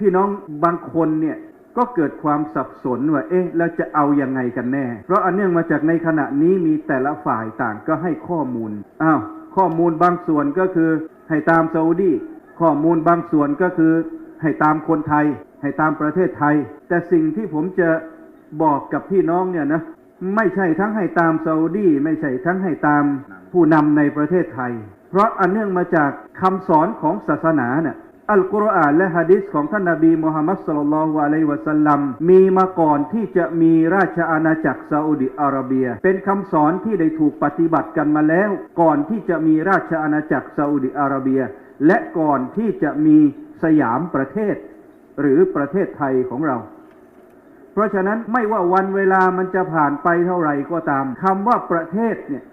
พี่น้องบางคนเนี่ยก็เกิดความสับสนว่า เอ๊ะเราจะเอายังไงกันแน่ เพราะอันเนื่องมาจากในขณะนี้มีแต่ละฝ่ายต่างก็ให้ข้อมูลอ้าวข้อมูลบางส่วนก็คือให้ตามซาอุดีข้อมูลบางส่วนก็คือ ให้ตามคนไทย ให้ตามประเทศไทย แต่สิ่งที่ผมจะบอกกับพี่น้องเนี่ยนะไม่ใช่ทั้งให้ตามซาอุดีไม่ใช่ทั้งให้ตามผู้นำในประเทศไทย เพราะอันเนื่องมาจากคำสอนของศาสนาเนี่ย อัลกุรอานและฮะดิษของท่านนบีมุฮัมมัดสุลลัลวะลัยวะสัลลัมมีมาก่อนที่จะมีราชอาณาจักรซาอุดิอาระเบีย เป็นคำสอนที่ได้ถูกปฏิบัติกันมาแล้ว ก่อนที่จะมีราชอาณาจักรซาอุดิอาระเบีย และก่อนที่จะมีสยามประเทศ หรือประเทศไทยของเรา เพราะฉะนั้นไม่ว่าวันเวลามันจะผ่านไปเท่าไหร่ก็ตามคำว่าประเทศเนี่ย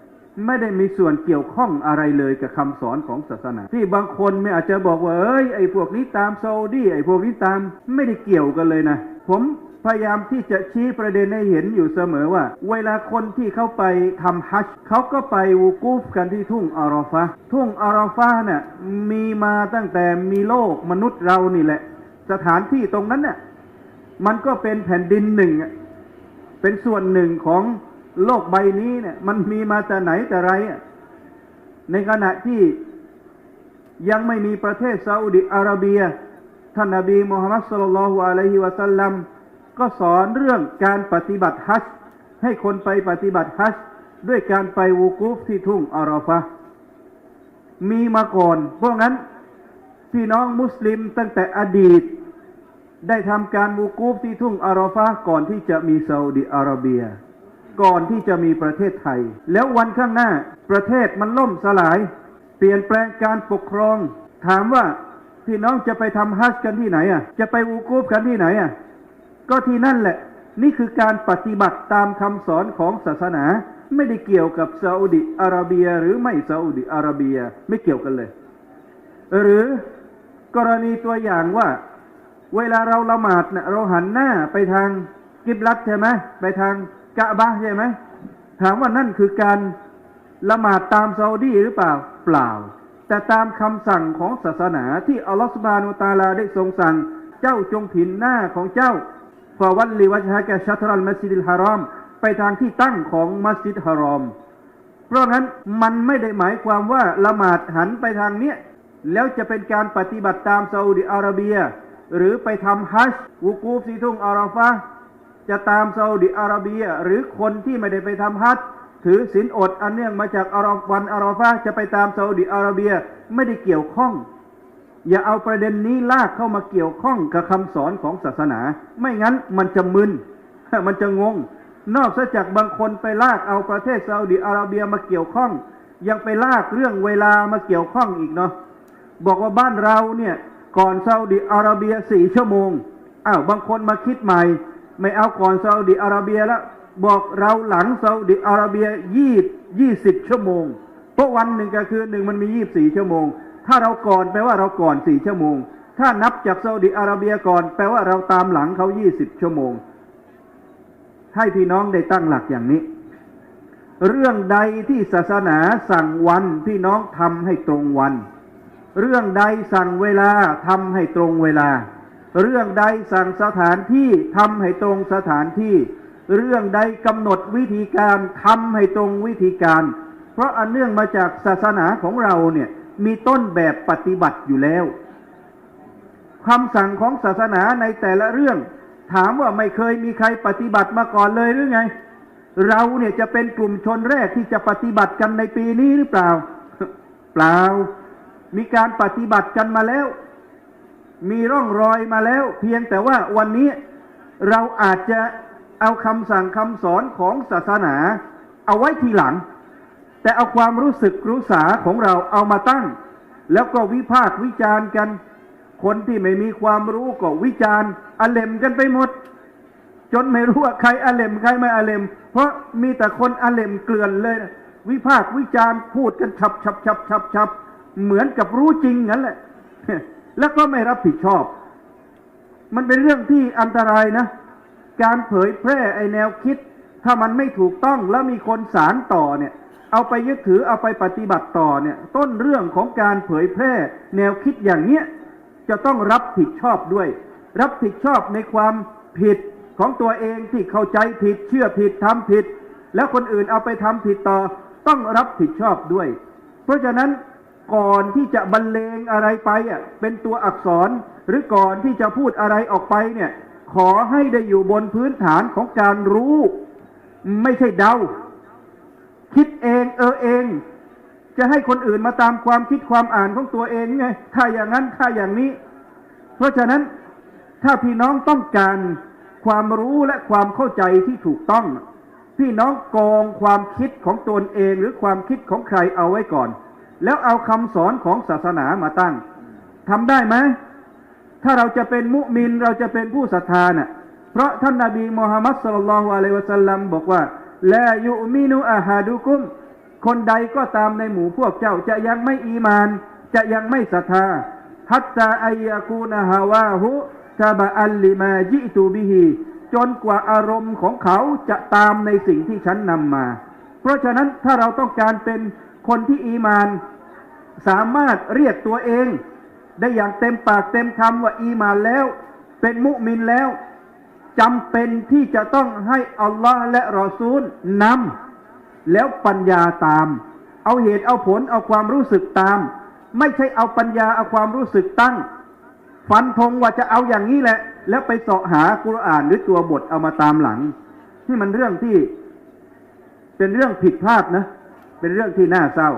ไม่ได้มีส่วนเกี่ยวข้องอะไรเลยกับคำสอนของศาสนา ที่บางคนไม่อาจจะบอกว่าเอ้ยไอ้พวกนี้ตามซาอุดีไอ้พวกนี้ตามไม่ได้เกี่ยวกันเลยนะ ผมพยายามที่จะชี้ประเด็นให้เห็นอยู่เสมอว่า เวลาคนที่เขาไปทำฮัจญ์เขาก็ไปวูกูฟกันที่ทุ่งอารอฟะทุ่งอารอฟะเนี่ยมีมาตั้งแต่มีโลกมนุษย์เรานี่แหละ สถานที่ตรงนั้นเนี่ยมันก็เป็นแผ่นดินหนึ่ง เป็นส่วนหนึ่งของ โลกใบนี้เนี่ย มันมีมาแต่ไหนแต่ไรอะในขณะที่ยังไม่มีประเทศซาอุดิอาระเบีย ท่านนบีมุฮัมมัดสุลลัลฮุอะลัยฮิวะสัลลัมก็สอนเรื่องการปฏิบัติฮัจให้คนไปปฏิบัติฮัจด้วยการไปวูกูฟที่ทุ่งอาราฟะมีมาก่อน เพราะงั้นพี่น้องมุสลิมตั้งแต่อดีต ได้ทำการวูกูฟที่ทุ่งอาราฟะก่อนที่จะมีซาอุดิอาระเบีย ก่อนที่จะมีประเทศไทย แล้ววันข้างหน้าประเทศมันล่มสลาย เปลี่ยนแปลงการปกครอง ถามว่าพี่น้องจะไปทำฮัจกันที่ไหนอะ จะไปวูกูฟกันที่ไหนอะ ก็ที่นั่นแหละ นี่คือการปฏิบัติตามคำสอนของศาสนา ไม่ได้เกี่ยวกับซาอุดิอาระเบีย หรือไม่ซาอุดิอาระเบียไม่เกี่ยวกันเลย หรือกรณีตัวอย่างว่า เวลาเราละหมาดเนี่ยเราหันหน้าไปทางกิบลัดใช่ไหมไปทาง กะบะใช่ไหมถามว่านั่นคือการละหมาดตามซาอุดีหรือเปล่าเปล่า แต่ตามคำสั่งของศาสนาที่อัลลอฮฺสุบานุตาลาได้ทรงสั่ง เจ้าจงผินหน้าของเจ้าฟาวัลลิวัชฮะแกชัตรัลมัสยิดฮารอม ไปทางที่ตั้งของมัสยิดฮารอม เพราะงั้นมันไม่ได้หมายความว่าละหมาดหันไปทางเนี้ยแล้วจะเป็นการปฏิบัติตามซาอุดิอาระเบีย หรือไปทำฮัจญ์วูกูฟซีทุ่งอาราฟะห์ จะตามซาอุดิอาระเบีย หรือคนที่ไม่ได้ไปทำฮัจถือศีลอดอันเนื่องมาจากอาราวันอาราฟะห์จะไปตามซาอุดิอาระเบียไม่ได้เกี่ยวข้อง อย่าเอาประเด็นนี้ลากเข้ามาเกี่ยวข้องกับคำสอนของศาสนา ไม่งั้นมันจะมึนมันจะงง นอกจากบางคนไปลากเอาประเทศซาอุดิอาระเบียมาเกี่ยวข้อง ยังไปลากเรื่องเวลามาเกี่ยวข้องอีกเนาะบอกว่าบ้านเราเนี่ยก่อนซาอุดิอาระเบียสี่ชั่วโมงอ้าวบางคนมาคิดใหม่ ไม่เอาก่อนซาอุดิอาระเบียแล้วบอกเราหลังซาอุดิอาระเบียยี่ยี่สิบชั่วโมง เพราะวันหนึ่งก็คือหนึ่งมันมียี่บสี่ชั่วโมง ถ้าเราก่อนแปลว่าเราก่อนสี่ชั่วโมง ถ้านับจากซาอุดิอาระเบียก่อน แปลว่าเราตามหลังเขายี่สิบชั่วโมง ให้พี่น้องได้ตั้งหลักอย่างนี้ เรื่องใดที่ศาสนาสั่งวันพี่น้องทำให้ตรงวัน เรื่องใดสั่งเวลาทำให้ตรงเวลา เรื่องใดสั่งสถานที่ทำให้ตรงสถานที่ เรื่องใดกำหนดวิธีการทำให้ตรงวิธีการ เพราะอันเนื่องมาจากศาสนาของเราเนี่ยมีต้นแบบปฏิบัติอยู่แล้วคำสั่งของศาสนาในแต่ละเรื่อง ถามว่าไม่เคยมีใครปฏิบัติมาก่อนเลยหรือไง เราเนี่ยจะเป็นกลุ่มชนแรกที่จะปฏิบัติกันในปีนี้หรือเปล่า เปล่า มีการปฏิบัติกันมาแล้ว มีร่องรอยมาแล้ว เพียงแต่ว่าวันนี้เราอาจจะเอาคำสั่งคำสอนของศาสนา เอาไว้ทีหลัง แต่เอาความรู้สึกรู้สาของเราเอามาตั้ง แล้วก็วิพากษ์วิจารณ์กัน คนที่ไม่มีความรู้ก็วิจารณ์อเลมกันไปหมด จนไม่รู้ว่าใครอเลมใครไม่อเลม เพราะมีแต่คนอเลมเกลื่อนเลย วิพากษ์วิจารณ์พูดกันฉับฉับฉับฉับฉับเหมือนกับรู้จริงงั้นแหละ แล้วก็ไม่รับผิดชอบ มันเป็นเรื่องที่อันตรายนะ การเผยแพร่ไอแนวคิด ถ้ามันไม่ถูกต้องแล้วมีคนสารต่อเนี่ย เอาไปยึดถือเอาไปปฏิบัติต่อเนี่ย ต้นเรื่องของการเผยแพร่แนวคิดอย่างเนี้ยจะต้องรับผิดชอบด้วย รับผิดชอบในความผิดของตัวเองที่เข้าใจผิด เชื่อผิดทำผิด แล้วคนอื่นเอาไปทำผิดต่อต้องรับผิดชอบด้วย เพราะฉะนั้น ก่อนที่จะบรรเลงอะไรไปอะเป็นตัวอักษรหรือก่อนที่จะพูดอะไรออกไปเนี่ย ขอให้ได้อยู่บนพื้นฐานของการรู้ ไม่ใช่เดา คิดเองเออเอง จะให้คนอื่นมาตามความคิดความอ่านของตัวเองไงถ้าอย่างนั้นถ้าอย่างนี้ เพราะฉะนั้นถ้าพี่น้องต้องการความรู้และความเข้าใจที่ถูกต้อง พี่น้องกองความคิดของตนเองหรือความคิดของใครเอาไว้ก่อน แล้วเอาคำสอนของศาสนามาตั้งทำได้ไหมถ้าเราจะเป็นมุมินเราจะเป็นผู้ศรัทธาน่ะเพราะท่านนาบีมูฮัมมัดสุลลัลฮุอะลัยวะสัลลัมบอกว่าลายุมินุอาฮาดุกุม คนใดก็ตามในหมู่พวกเจ้าจะยังไม่อีมาน จะยังไม่ศรัทธาฮัตตาอายากูนะฮาวาหุตาบะอัลลิมาจิตูบิฮีจนกว่าอารมณ์ของเขาจะตามในสิ่งที่ฉันนำมา เพราะฉะนั้นถ้าเราต้องการเป็น คนที่อีมาน สามารถเรียกตัวเอง ได้อย่างเต็มปากเต็มคำว่าอีมานแล้ว เป็นมุมินแล้วจำเป็นที่จะต้องให้อัลลอฮ์และรอซูลนำแล้วปัญญาตาม เอาเหตุเอาผลเอาความรู้สึกตาม ไม่ใช่เอาปัญญาเอาความรู้สึกตั้ง ฟันธงว่าจะเอาอย่างนี้แหละ แล้วไปเสาะหากุรอานหรือตัวบทเอามาตามหลังนี่มันเรื่องที่เป็นเรื่องผิดพลาดนะ เป็นเรื่องที่น่าเศร้า